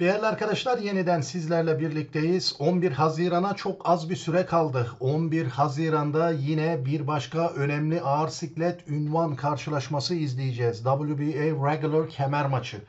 Değerli arkadaşlar yeniden sizlerle birlikteyiz. 11 Haziran'a çok az bir süre kaldı. 11 Haziran'da yine bir başka önemli ağır siklet ünvan karşılaşması izleyeceğiz. WBA Regular kemer maçı.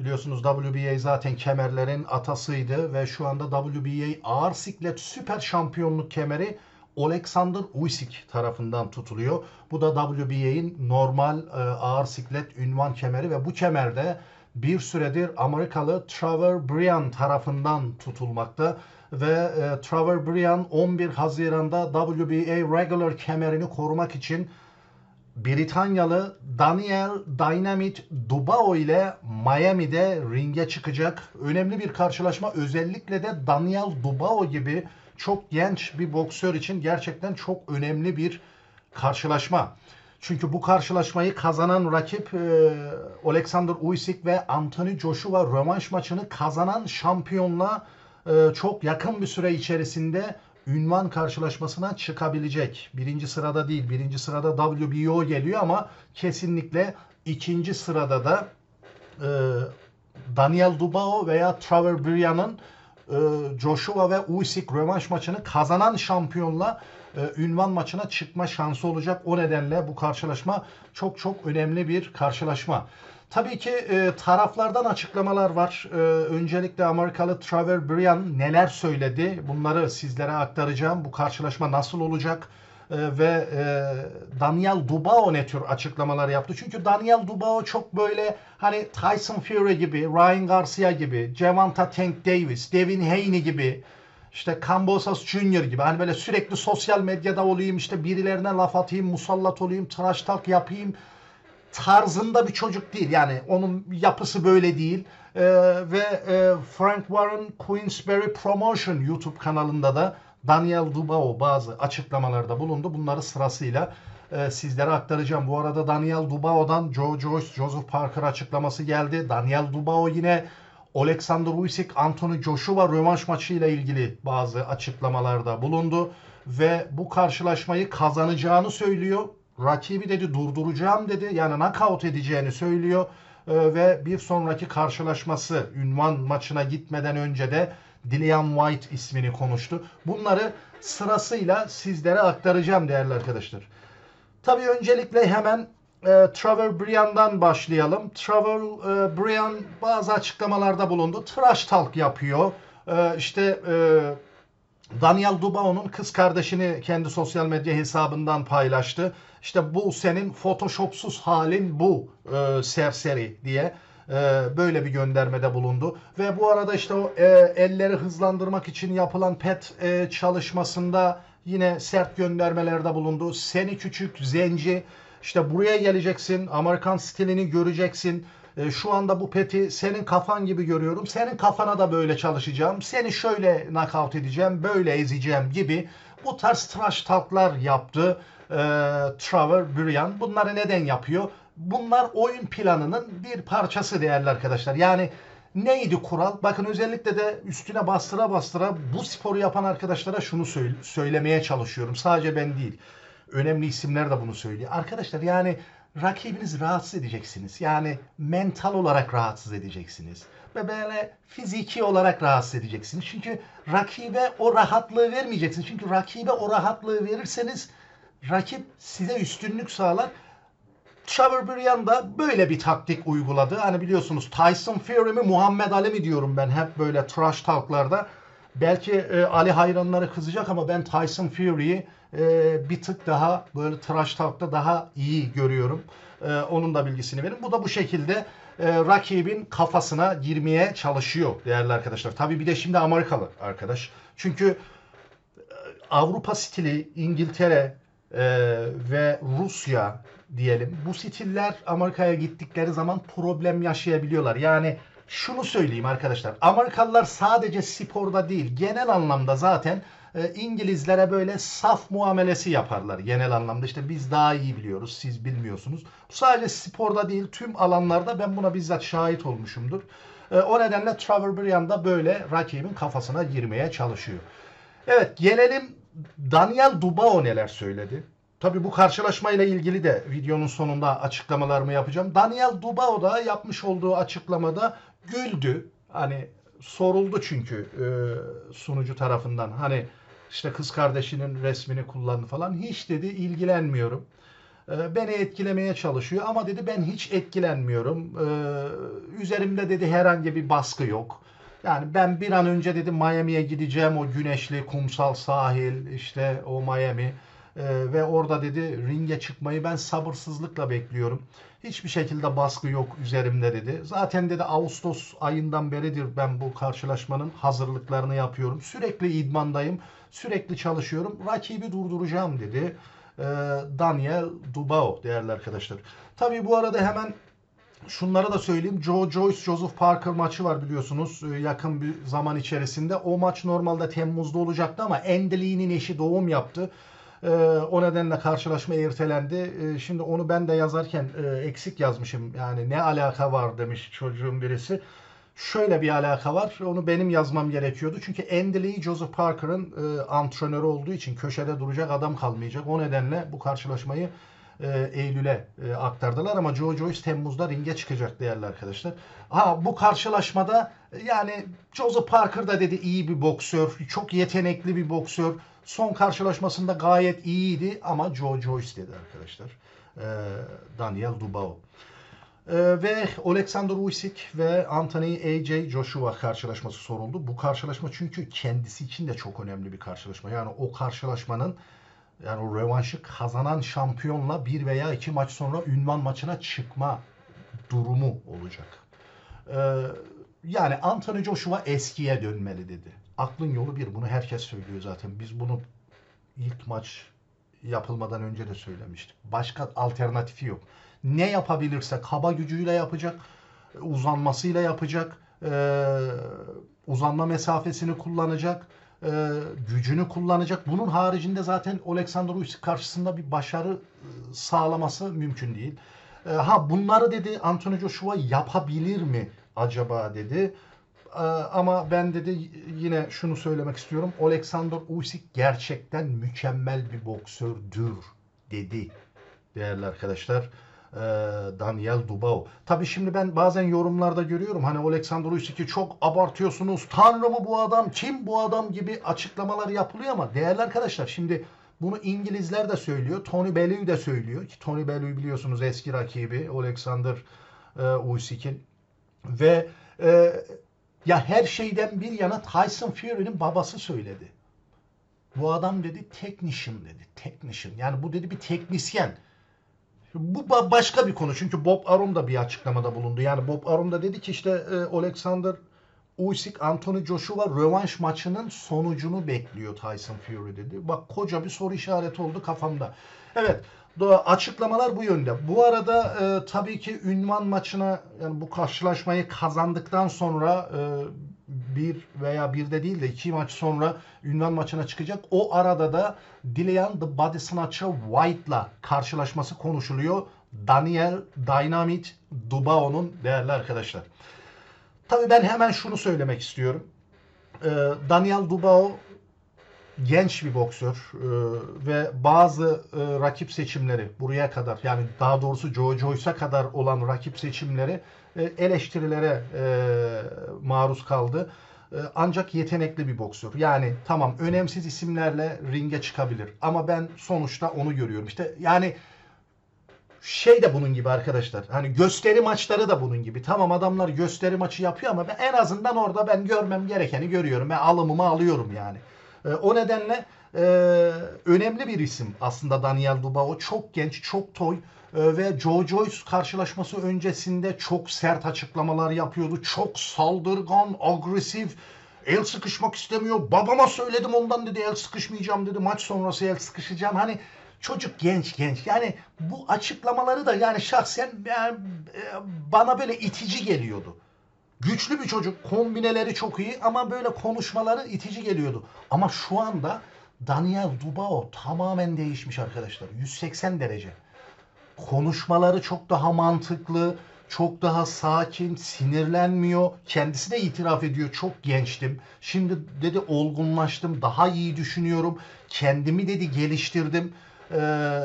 Biliyorsunuz WBA zaten kemerlerin atasıydı ve şu anda WBA ağır siklet süper şampiyonluk kemeri Alexander Usyk tarafından tutuluyor. Bu da WBA'in normal e, ağır siklet ünvan kemeri ve bu kemerde bir süredir Amerikalı Trevor Bryan tarafından tutulmakta ve e, Trevor Bryan 11 Haziran'da WBA regular kemerini korumak için Britanyalı Daniel Dynamite Dubao ile Miami'de ringe çıkacak. Önemli bir karşılaşma. Özellikle de Daniel Dubao gibi çok genç bir boksör için gerçekten çok önemli bir karşılaşma. Çünkü bu karşılaşmayı kazanan rakip e, Alexander Usyk ve Anthony Joshua rövanş maçını kazanan şampiyonla e, çok yakın bir süre içerisinde ünvan karşılaşmasına çıkabilecek. Birinci sırada değil, birinci sırada WBO geliyor ama kesinlikle ikinci sırada da e, Daniel Dubao veya Trevor Bryan'ın e, Joshua ve Usyk rövanş maçını kazanan şampiyonla e, ünvan maçına çıkma şansı olacak. O nedenle bu karşılaşma çok çok önemli bir karşılaşma. Tabii ki e, taraflardan açıklamalar var. E, öncelikle Amerikalı Trevor Bryan neler söyledi? Bunları sizlere aktaracağım. Bu karşılaşma nasıl olacak? E, ve e, Daniel Dubao ne tür açıklamalar yaptı? Çünkü Daniel Dubao çok böyle hani Tyson Fury gibi, Ryan Garcia gibi, Gervonta Tank Davis, Devin Haney gibi işte Kambosas Junior gibi hani böyle sürekli sosyal medyada olayım işte birilerine laf atayım, musallat olayım, trash talk yapayım tarzında bir çocuk değil. Yani onun yapısı böyle değil. Ee, ve e, Frank Warren Queensberry Promotion YouTube kanalında da Daniel Dubao bazı açıklamalarda bulundu. Bunları sırasıyla e, sizlere aktaracağım. Bu arada Daniel Dubao'dan Joe Joyce, Joseph Parker açıklaması geldi. Daniel Dubao yine Alexander Usyk, Anthony Joshua rövanş maçıyla ilgili bazı açıklamalarda bulundu ve bu karşılaşmayı kazanacağını söylüyor. Rakibi dedi durduracağım dedi. Yani knockout edeceğini söylüyor ee, ve bir sonraki karşılaşması ünvan maçına gitmeden önce de Dillian White ismini konuştu. Bunları sırasıyla sizlere aktaracağım değerli arkadaşlar. Tabii öncelikle hemen e, Trevor Bryan'dan başlayalım. Trevor e, Bryan bazı açıklamalarda bulundu. Trash talk yapıyor. E, işte e, Daniel Dubao'nun kız kardeşini kendi sosyal medya hesabından paylaştı. İşte bu senin photoshopsuz halin bu e, serseri diye böyle bir göndermede bulundu. Ve bu arada işte o e, elleri hızlandırmak için yapılan PET e, çalışmasında yine sert göndermelerde bulundu. Seni küçük zenci işte buraya geleceksin, Amerikan stilini göreceksin. E, şu anda bu peti senin kafan gibi görüyorum. Senin kafana da böyle çalışacağım. Seni şöyle knockout edeceğim, böyle ezeceğim gibi bu tarz trash talklar yaptı e, Trevor Bryan. Bunları neden yapıyor? Bunlar oyun planının bir parçası değerli arkadaşlar. Yani neydi kural? Bakın özellikle de üstüne bastıra bastıra bu sporu yapan arkadaşlara şunu söylemeye çalışıyorum. Sadece ben değil önemli isimler de bunu söylüyor. Arkadaşlar yani rakibinizi rahatsız edeceksiniz. Yani mental olarak rahatsız edeceksiniz. Ve böyle fiziki olarak rahatsız edeceksiniz. Çünkü rakibe o rahatlığı vermeyeceksiniz. Çünkü rakibe o rahatlığı verirseniz rakip size üstünlük sağlar. Trevor Bryan da böyle bir taktik uyguladı. Hani biliyorsunuz Tyson Fury mi Muhammed Ali mi diyorum ben hep böyle trash talklarda. Belki e, Ali hayranları kızacak ama ben Tyson Fury'yi e, bir tık daha böyle trash talk'ta daha iyi görüyorum. E, onun da bilgisini verin. Bu da bu şekilde e, rakibin kafasına girmeye çalışıyor değerli arkadaşlar. Tabii bir de şimdi Amerikalı arkadaş. Çünkü e, Avrupa stili, İngiltere e, ve Rusya diyelim. Bu stiller Amerika'ya gittikleri zaman problem yaşayabiliyorlar. Yani şunu söyleyeyim arkadaşlar. Amerikalılar sadece sporda değil, genel anlamda zaten e, İngilizlere böyle saf muamelesi yaparlar genel anlamda. İşte biz daha iyi biliyoruz, siz bilmiyorsunuz. Sadece sporda değil, tüm alanlarda ben buna bizzat şahit olmuşumdur. E, o nedenle Trevor Bryan da böyle rakibin kafasına girmeye çalışıyor. Evet, gelelim Daniel Dubao neler söyledi. Tabi bu karşılaşmayla ilgili de videonun sonunda açıklamalarımı yapacağım. Daniel Dubao da yapmış olduğu açıklamada güldü. Hani soruldu çünkü e, sunucu tarafından. Hani işte kız kardeşinin resmini kullandı falan. Hiç dedi ilgilenmiyorum. E, beni etkilemeye çalışıyor ama dedi ben hiç etkilenmiyorum. E, üzerimde dedi herhangi bir baskı yok. Yani ben bir an önce dedi Miami'ye gideceğim o güneşli kumsal sahil işte o Miami E, ve orada dedi ringe çıkmayı ben sabırsızlıkla bekliyorum. Hiçbir şekilde baskı yok üzerimde dedi. Zaten dedi Ağustos ayından beridir ben bu karşılaşmanın hazırlıklarını yapıyorum. Sürekli idmandayım, sürekli çalışıyorum. Rakibi durduracağım dedi. E, Daniel Dubao değerli arkadaşlar. Tabii bu arada hemen Şunları da söyleyeyim. Joe Joyce, Joseph Parker maçı var biliyorsunuz e, yakın bir zaman içerisinde. O maç normalde Temmuz'da olacaktı ama Endeli'nin eşi doğum yaptı. E, o nedenle karşılaşma ertelendi. E, şimdi onu ben de yazarken eksik yazmışım. Yani ne alaka var demiş çocuğun birisi. Şöyle bir alaka var. Onu benim yazmam gerekiyordu. Çünkü Endeli Joseph Parker'ın antrenörü olduğu için köşede duracak adam kalmayacak. O nedenle bu karşılaşmayı e, Eylül'e e, aktardılar ama Joe Joyce Temmuz'da ringe çıkacak değerli arkadaşlar. Ha bu karşılaşmada yani Joseph Parker da dedi iyi bir boksör, çok yetenekli bir boksör. Son karşılaşmasında gayet iyiydi ama Joe Joyce dedi arkadaşlar. E, Daniel Dubao. Ee, ve Alexander Usyk ve Anthony AJ Joshua karşılaşması soruldu. Bu karşılaşma çünkü kendisi için de çok önemli bir karşılaşma. Yani o karşılaşmanın yani o revanşı kazanan şampiyonla bir veya iki maç sonra ünvan maçına çıkma durumu olacak. Ee, yani Anthony Joshua eskiye dönmeli dedi. Aklın yolu bir. Bunu herkes söylüyor zaten. Biz bunu ilk maç yapılmadan önce de söylemiştik. Başka alternatifi yok. Ne yapabilirse kaba gücüyle yapacak, uzanmasıyla yapacak, e, uzanma mesafesini kullanacak e, gücünü kullanacak. Bunun haricinde zaten Alexander Usyk karşısında bir başarı e, sağlaması mümkün değil. E, ha bunları dedi Anthony Joshua yapabilir mi acaba dedi. E, ama ben dedi yine şunu söylemek istiyorum. Alexander Usyk gerçekten mükemmel bir boksördür dedi değerli arkadaşlar. Ee, Daniel Dubao. Tabii şimdi ben bazen yorumlarda görüyorum hani Alexander Usyk'i çok abartıyorsunuz. Tanrı mı bu adam? Kim bu adam gibi açıklamalar yapılıyor ama değerli arkadaşlar şimdi bunu İngilizler de söylüyor. Tony Bellew de söylüyor ki Tony Bellew biliyorsunuz eski rakibi Alexander e, Usyk'in ve e, ya her şeyden bir yana Tyson Fury'nin babası söyledi. Bu adam dedi technician dedi. Technician. Yani bu dedi bir teknisyen. Bu başka bir konu çünkü Bob Arum da bir açıklamada bulundu. Yani Bob Arum da dedi ki işte e, Alexander Usyk Anthony Joshua rövanş maçının sonucunu bekliyor Tyson Fury dedi. Bak koca bir soru işareti oldu kafamda. Evet açıklamalar bu yönde. Bu arada e, tabii ki ünvan maçına yani bu karşılaşmayı kazandıktan sonra e, bir veya bir de değil de iki maç sonra ünvan maçına çıkacak. O arada da Dillian The Body Snatcher White'la karşılaşması konuşuluyor. Daniel Dynamite Dubao'nun değerli arkadaşlar. Tabii ben hemen şunu söylemek istiyorum. Ee, Daniel Dubao genç bir boksör e, ve bazı e, rakip seçimleri buraya kadar yani daha doğrusu Joe Joyce'a kadar olan rakip seçimleri e, eleştirilere e, maruz kaldı. E, ancak yetenekli bir boksör. Yani tamam önemsiz isimlerle ringe çıkabilir ama ben sonuçta onu görüyorum. İşte yani şey de bunun gibi arkadaşlar. Hani gösteri maçları da bunun gibi. Tamam adamlar gösteri maçı yapıyor ama ben en azından orada ben görmem gerekeni görüyorum. Ben alımımı alıyorum yani. E, o nedenle e, önemli bir isim aslında Daniel Dubao. Çok genç, çok toy e, ve Joe Joyce karşılaşması öncesinde çok sert açıklamalar yapıyordu. Çok saldırgan, agresif, el sıkışmak istemiyor. Babama söyledim ondan dedi el sıkışmayacağım dedi. Maç sonrası el sıkışacağım. Hani çocuk genç genç. Yani bu açıklamaları da yani şahsen yani, bana böyle itici geliyordu. Güçlü bir çocuk. Kombineleri çok iyi ama böyle konuşmaları itici geliyordu. Ama şu anda Daniel Dubao tamamen değişmiş arkadaşlar. 180 derece. Konuşmaları çok daha mantıklı, çok daha sakin, sinirlenmiyor. Kendisi de itiraf ediyor. Çok gençtim. Şimdi dedi olgunlaştım, daha iyi düşünüyorum. Kendimi dedi geliştirdim. Ee,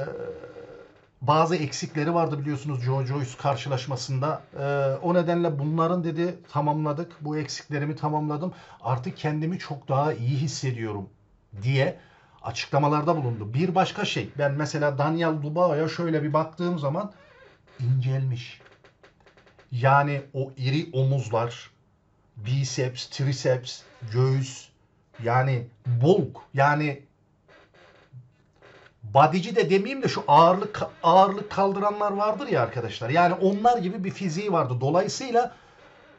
bazı eksikleri vardı biliyorsunuz Joe Joyce karşılaşmasında. Ee, o nedenle bunların dedi tamamladık. Bu eksiklerimi tamamladım. Artık kendimi çok daha iyi hissediyorum diye açıklamalarda bulundu. Bir başka şey ben mesela Daniel Dubois'a şöyle bir baktığım zaman incelmiş. Yani o iri omuzlar, biceps, triceps, göğüs yani bulk yani bodyci de demeyeyim de şu ağırlık ağırlık kaldıranlar vardır ya arkadaşlar. Yani onlar gibi bir fiziği vardı. Dolayısıyla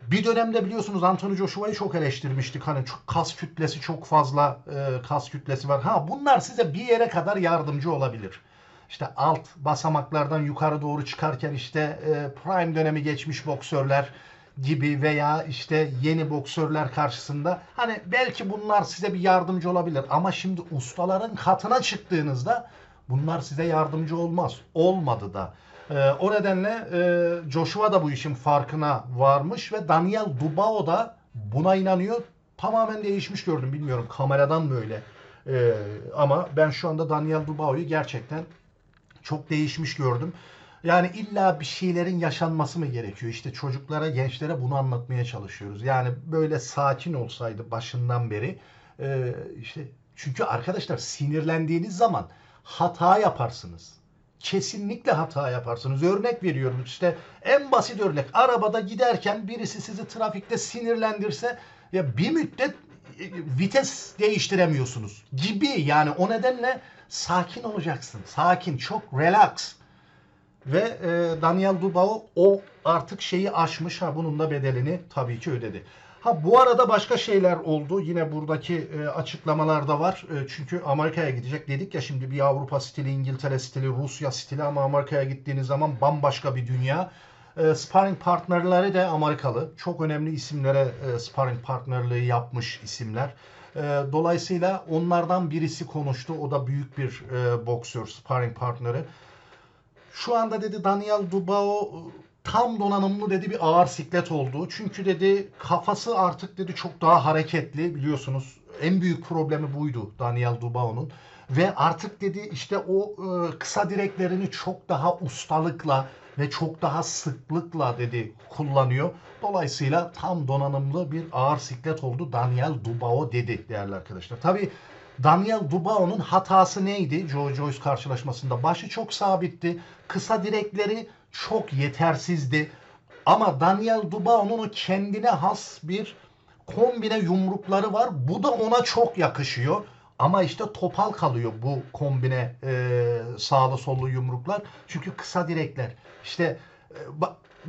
bir dönemde biliyorsunuz Anthony Joshua'yı çok eleştirmiştik. Hani çok kas kütlesi çok fazla e, kas kütlesi var. Ha bunlar size bir yere kadar yardımcı olabilir. İşte alt basamaklardan yukarı doğru çıkarken işte e, prime dönemi geçmiş boksörler gibi veya işte yeni boksörler karşısında hani belki bunlar size bir yardımcı olabilir ama şimdi ustaların katına çıktığınızda bunlar size yardımcı olmaz. Olmadı da. Ee, o nedenle e, Joshua da bu işin farkına varmış ve Daniel Dubao da buna inanıyor. Tamamen değişmiş gördüm. Bilmiyorum kameradan mı öyle. Ee, ama ben şu anda Daniel Dubao'yu gerçekten çok değişmiş gördüm. Yani illa bir şeylerin yaşanması mı gerekiyor? İşte çocuklara, gençlere bunu anlatmaya çalışıyoruz. Yani böyle sakin olsaydı başından beri e, işte çünkü arkadaşlar sinirlendiğiniz zaman hata yaparsınız. Kesinlikle hata yaparsınız. Örnek veriyorum işte en basit örnek. Arabada giderken birisi sizi trafikte sinirlendirse ya bir müddet e, vites değiştiremiyorsunuz gibi yani o nedenle sakin olacaksın. Sakin, çok relax. Ve e, Daniel Dubao o artık şeyi aşmış. Ha bunun da bedelini tabii ki ödedi. Ha bu arada başka şeyler oldu. Yine buradaki e, açıklamalarda var. E, çünkü Amerika'ya gidecek dedik ya şimdi bir Avrupa stili, İngiltere stili, Rusya stili ama Amerika'ya gittiğiniz zaman bambaşka bir dünya. E, sparring partnerleri de Amerikalı. Çok önemli isimlere e, sparring partnerliği yapmış isimler. E, dolayısıyla onlardan birisi konuştu. O da büyük bir e, boksör, sparring partneri. Şu anda dedi Daniel Dubao tam donanımlı dedi bir ağır siklet oldu. Çünkü dedi kafası artık dedi çok daha hareketli biliyorsunuz. En büyük problemi buydu Daniel Dubao'nun. Ve artık dedi işte o e, kısa direklerini çok daha ustalıkla ve çok daha sıklıkla dedi kullanıyor. Dolayısıyla tam donanımlı bir ağır siklet oldu Daniel Dubao dedi değerli arkadaşlar. Tabi Daniel Dubao'nun hatası neydi Joe Joyce karşılaşmasında? Başı çok sabitti. Kısa direkleri çok yetersizdi. Ama Daniel Dubao'nun o kendine has bir kombine yumrukları var. Bu da ona çok yakışıyor. Ama işte topal kalıyor bu kombine e, sağlı sollu yumruklar. Çünkü kısa direkler. İşte e,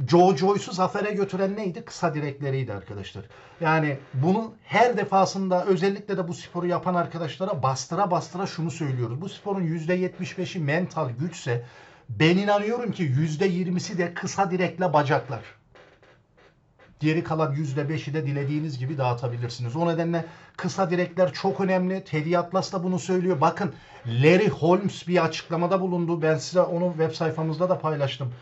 Joe Joyce'u zafere götüren neydi? Kısa direkleriydi arkadaşlar. Yani bunu her defasında özellikle de bu sporu yapan arkadaşlara bastıra bastıra şunu söylüyoruz. Bu sporun %75'i mental güçse ben inanıyorum ki %20'si de kısa direkle bacaklar. Geri kalan %5'i de dilediğiniz gibi dağıtabilirsiniz. O nedenle kısa direkler çok önemli. Teddy Atlas da bunu söylüyor. Bakın Larry Holmes bir açıklamada bulundu. Ben size onu web sayfamızda da paylaştım.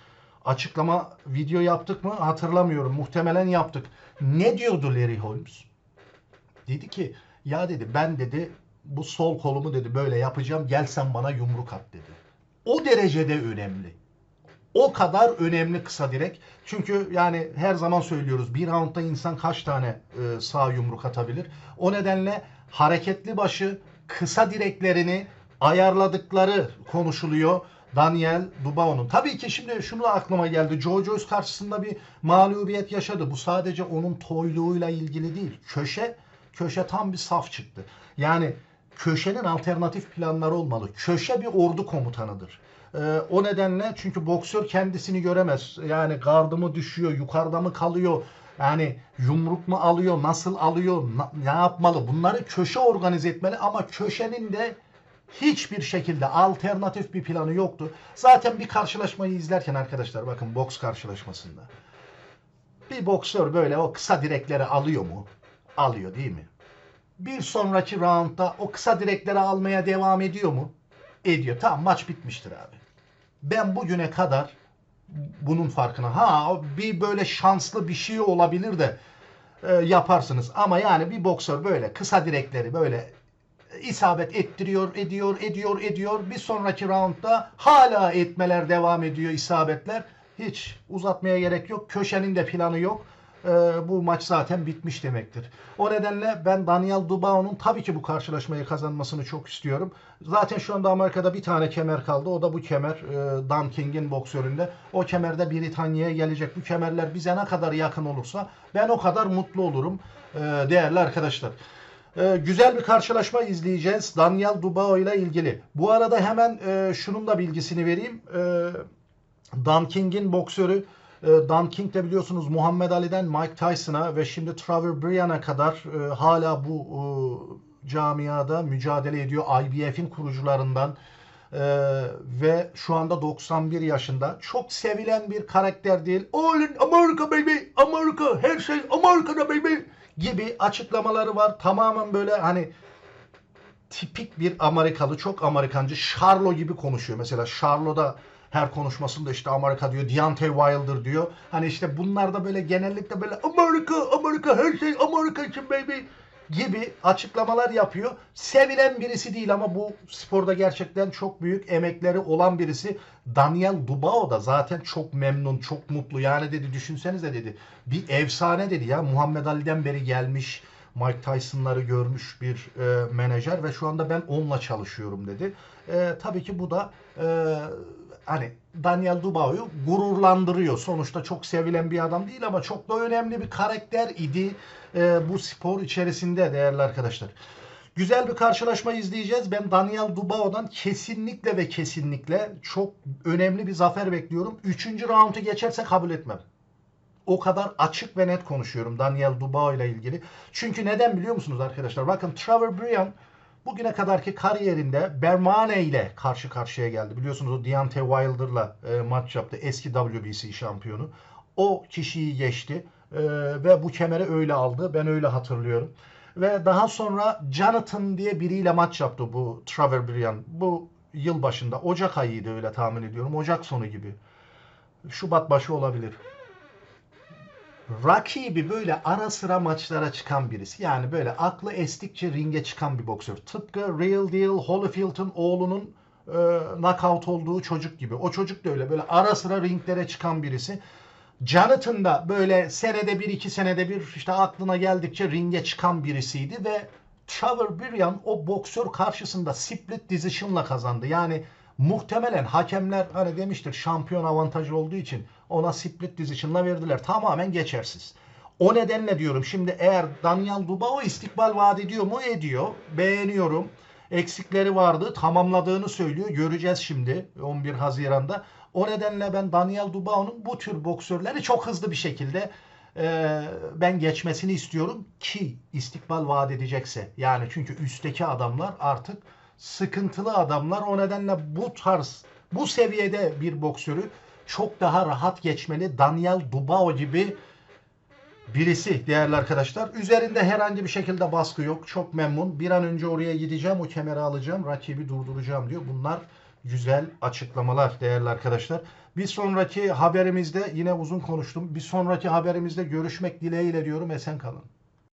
Açıklama video yaptık mı hatırlamıyorum. Muhtemelen yaptık. Ne diyordu Larry Holmes? Dedi ki ya dedi ben dedi bu sol kolumu dedi böyle yapacağım. Gel sen bana yumruk at dedi. O derecede önemli. O kadar önemli kısa direk. Çünkü yani her zaman söylüyoruz bir roundda insan kaç tane e, sağ yumruk atabilir. O nedenle hareketli başı kısa direklerini ayarladıkları konuşuluyor. Daniel Dubao'nun. Tabii ki şimdi şunu da aklıma geldi. Joe Joyce karşısında bir mağlubiyet yaşadı. Bu sadece onun toyluğuyla ilgili değil. Köşe, köşe tam bir saf çıktı. Yani köşenin alternatif planları olmalı. Köşe bir ordu komutanıdır. Ee, o nedenle çünkü boksör kendisini göremez. Yani gardı mı düşüyor, yukarıda mı kalıyor, yani yumruk mu alıyor, nasıl alıyor, ne yapmalı? Bunları köşe organize etmeli ama köşenin de hiçbir şekilde alternatif bir planı yoktu. Zaten bir karşılaşmayı izlerken arkadaşlar bakın boks karşılaşmasında. Bir boksör böyle o kısa direkleri alıyor mu? Alıyor değil mi? Bir sonraki roundda o kısa direkleri almaya devam ediyor mu? Ediyor. Tamam maç bitmiştir abi. Ben bugüne kadar bunun farkına. Ha bir böyle şanslı bir şey olabilir de e, yaparsınız. Ama yani bir boksör böyle kısa direkleri böyle isabet ettiriyor, ediyor, ediyor, ediyor. Bir sonraki roundda hala etmeler devam ediyor isabetler. Hiç uzatmaya gerek yok. Köşenin de planı yok. Ee, bu maç zaten bitmiş demektir. O nedenle ben Daniel Dubao'nun tabii ki bu karşılaşmayı kazanmasını çok istiyorum. Zaten şu anda Amerika'da bir tane kemer kaldı. O da bu kemer e, Dan King'in boksöründe. O kemer de Britanya'ya gelecek. Bu kemerler bize ne kadar yakın olursa ben o kadar mutlu olurum e, değerli arkadaşlar. Ee, güzel bir karşılaşma izleyeceğiz Daniel Dubao ile ilgili. Bu arada hemen e, şunun da bilgisini vereyim. E, Dan King'in boksörü e, Dan King de biliyorsunuz Muhammed Ali'den Mike Tyson'a ve şimdi Trevor Bryan'a kadar e, hala bu e, camiada mücadele ediyor. IBF'in kurucularından e, ve şu anda 91 yaşında. Çok sevilen bir karakter değil. All in America baby, America, her şey Amerika'da baby gibi açıklamaları var. Tamamen böyle hani tipik bir Amerikalı, çok Amerikancı. Charlo gibi konuşuyor. Mesela Charlo'da her konuşmasında işte Amerika diyor, Deontay Wilder diyor. Hani işte bunlar da böyle genellikle böyle Amerika, Amerika, her şey Amerika için baby gibi açıklamalar yapıyor. Sevilen birisi değil ama bu sporda gerçekten çok büyük emekleri olan birisi. Daniel Dubao da zaten çok memnun, çok mutlu. Yani dedi düşünsenize dedi bir efsane dedi ya Muhammed Ali'den beri gelmiş. Mike Tyson'ları görmüş bir e, menajer ve şu anda ben onunla çalışıyorum dedi. E, tabii ki bu da e, hani Daniel Dubao'yu gururlandırıyor. Sonuçta çok sevilen bir adam değil ama çok da önemli bir karakter idi e, bu spor içerisinde değerli arkadaşlar. Güzel bir karşılaşma izleyeceğiz. Ben Daniel Dubao'dan kesinlikle ve kesinlikle çok önemli bir zafer bekliyorum. Üçüncü roundu geçerse kabul etmem. O kadar açık ve net konuşuyorum Daniel Dubao ile ilgili. Çünkü neden biliyor musunuz arkadaşlar? Bakın Trevor Bryan bugüne kadarki kariyerinde Bermane ile karşı karşıya geldi. Biliyorsunuz o Deontay Wilder'la e, maç yaptı. Eski WBC şampiyonu. O kişiyi geçti e, ve bu kemeri öyle aldı. Ben öyle hatırlıyorum. Ve daha sonra Jonathan diye biriyle maç yaptı bu Trevor Bryan. Bu yıl başında. Ocak ayıydı öyle tahmin ediyorum. Ocak sonu gibi. Şubat başı olabilir rakibi böyle ara sıra maçlara çıkan birisi. Yani böyle aklı estikçe ringe çıkan bir boksör. Tıpkı Real Deal Holyfield'ın oğlunun e, knockout olduğu çocuk gibi. O çocuk da öyle böyle ara sıra ringlere çıkan birisi. Jonathan da böyle senede bir iki senede bir işte aklına geldikçe ringe çıkan birisiydi ve Trevor Bryan o boksör karşısında split decision'la kazandı. Yani muhtemelen hakemler hani demiştir şampiyon avantajı olduğu için ona split decision'la verdiler. Tamamen geçersiz. O nedenle diyorum şimdi eğer Daniel Dubao istikbal vaat ediyor mu? Ediyor. Beğeniyorum. Eksikleri vardı. Tamamladığını söylüyor. Göreceğiz şimdi 11 Haziran'da. O nedenle ben Daniel Dubao'nun bu tür boksörleri çok hızlı bir şekilde e, ben geçmesini istiyorum ki istikbal vaat edecekse. Yani çünkü üstteki adamlar artık sıkıntılı adamlar. O nedenle bu tarz, bu seviyede bir boksörü çok daha rahat geçmeli. Daniel Dubao gibi birisi değerli arkadaşlar. Üzerinde herhangi bir şekilde baskı yok. Çok memnun. Bir an önce oraya gideceğim. O kemeri alacağım. Rakibi durduracağım diyor. Bunlar güzel açıklamalar değerli arkadaşlar. Bir sonraki haberimizde yine uzun konuştum. Bir sonraki haberimizde görüşmek dileğiyle diyorum. Esen kalın.